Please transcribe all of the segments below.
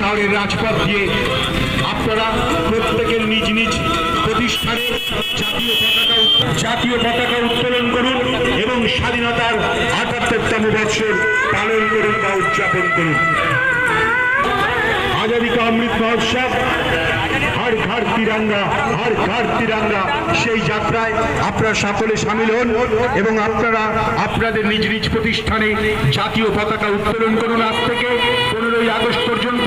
শহরের রাজপথ দিয়ে আপনারা প্রত্যেকের নিজ নিজ প্রতিষ্ঠানে জাতীয় পতাকা জাতীয় পতাকা উত্তোলন করুন এবং স্বাধীনতার আটাত্তরতম বৎসর পালন করুন বা উদযাপন করুন। আজাদি কা অমৃত মহোৎসব, হর ঘর তিরঙ্গা, হর ঘর তিরঙ্গা, সেই যাত্রায় আপনারা সকলে সামিল হন এবং আপনারা আপনাদের নিজ নিজ প্রতিষ্ঠানে জাতীয় পতাকা উত্তোলন করুন। আজ থেকে পনেরোই আগস্ট পর্যন্ত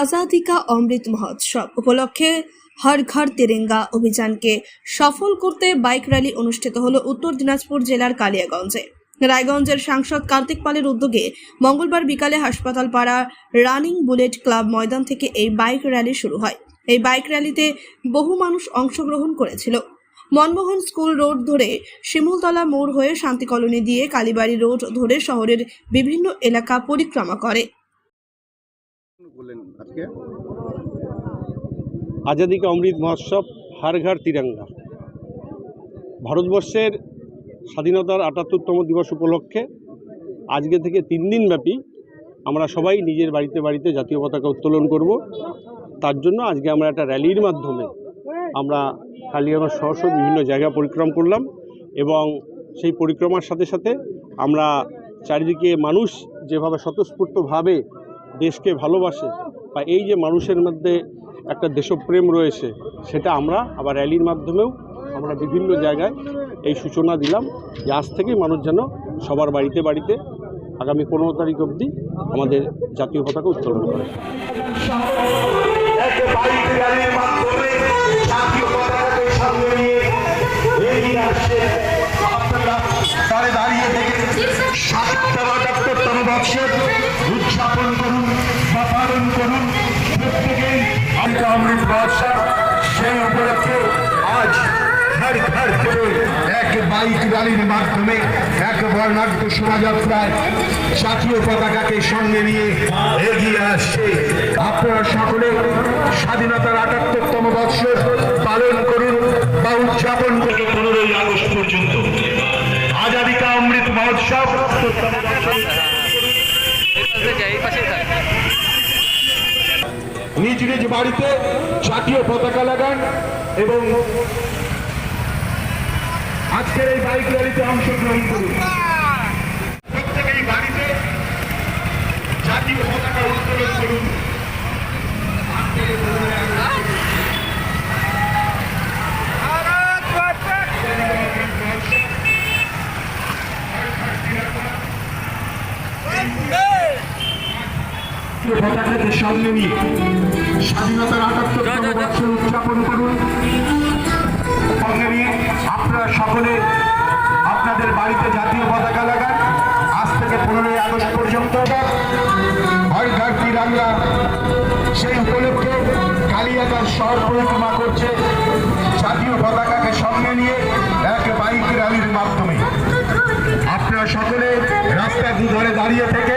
আজাদি কা অমৃত মহোৎসব উপলক্ষে হর ঘর তিরেঙ্গা অভিযানকে সফল করতে বাইক র্যালি অনুষ্ঠিত হলো উত্তর দিনাজপুর জেলার কালিয়াগঞ্জে। রায়গঞ্জের সাংসদ কার্তিক পালের উদ্যোগে মঙ্গলবার বিকালে হাসপাতাল পাড়া রানিং বুলেট ক্লাব ময়দান থেকে এই বাইক র্যালি শুরু হয়। এই বাইক র্যালিতে বহু মানুষ অংশগ্রহণ করেছিল। মনমোহন স্কুল রোড ধরে শিমুলতলা মোড় হয়ে শান্তি কলোনি দিয়ে কালীবাড়ি রোড ধরে শহরের বিভিন্ন এলাকা পরিক্রমা করে। আজকে আজাদি কা অমৃত মহোৎসব হার ঘর তিরঙ্গা। ভারতবর্ষের স্বাধীনতার আটাত্তরতম দিবস উপলক্ষে আজকে থেকে তিন দিন ব্যাপী আমরা সবাই নিজের বাড়িতে বাড়িতে জাতীয় পতাকা উত্তোলন করব। তার জন্য আজকে আমরা একটা র্যালির মাধ্যমে আমরা কালিয়াগঞ্জ সহ সহ বিভিন্ন জায়গা পরিক্রম করলাম এবং সেই পরিক্রমার সাথে সাথে আমরা চারিদিকে মানুষ যেভাবে স্বতঃস্ফূর্তভাবে দেশকে ভালোবাসে বা এই যে মানুষের মধ্যে একটা দেশপ্রেম রয়েছে, সেটা আমরা আবার র্যালির মাধ্যমেও আমরা বিভিন্ন জায়গায় এই সূচনা দিলাম যে আজ থেকেই মানুষ যেন সবার বাড়িতে বাড়িতে আগামী পনেরো তারিখ অবধি আমাদের জাতীয় পতাকা উত্তোলন করে। আমরা অমৃত বর্ষা সেই উপলক্ষে আজ ঘর ঘর করে এক বাইক র্যালির মাধ্যমে, এক বর্ণাঢ্য শোভাযাত্রায় জাতীয় পতাকাকে সঙ্গে নিয়ে এগিয়ে আসছে। আপনারা সকলে স্বাধীনতার আটাত্তরতম বৎসর পালন করুন বা উদযাপন থেকে পনেরোই আগস্ট পর্যন্ত। আজাদি কা অমৃত মহোৎসব। নিজ নিজ বাড়িতে জাতীয় পতাকা লাগান এবং আজকের এই বাইক র্যালিতে অংশগ্রহণ করুন প্রত্যেকেই বাড়িতে জাতীয় পতাকা উত্তোলন করুন জাতীয় পতাকাকে সামনে নিয়ে স্বাধীনতার আটাত্তরতম বছর উদযাপন করুন। সঙ্গে নিয়ে আপনারা সকলে আপনাদের বাড়িতে জাতীয় পতাকা লাগান। আজ থেকে পনেরোই আগস্ট পর্যন্ত তিরাঙ্গা সেই উপলক্ষে কালিয়াকার শহর পরিক্রমা করছে। জাতীয় পতাকাকে সঙ্গে নিয়ে এক বাইক র্যালির মাধ্যমে। আপনারা সকলে রাস্তার দুধারে দাঁড়িয়ে থেকে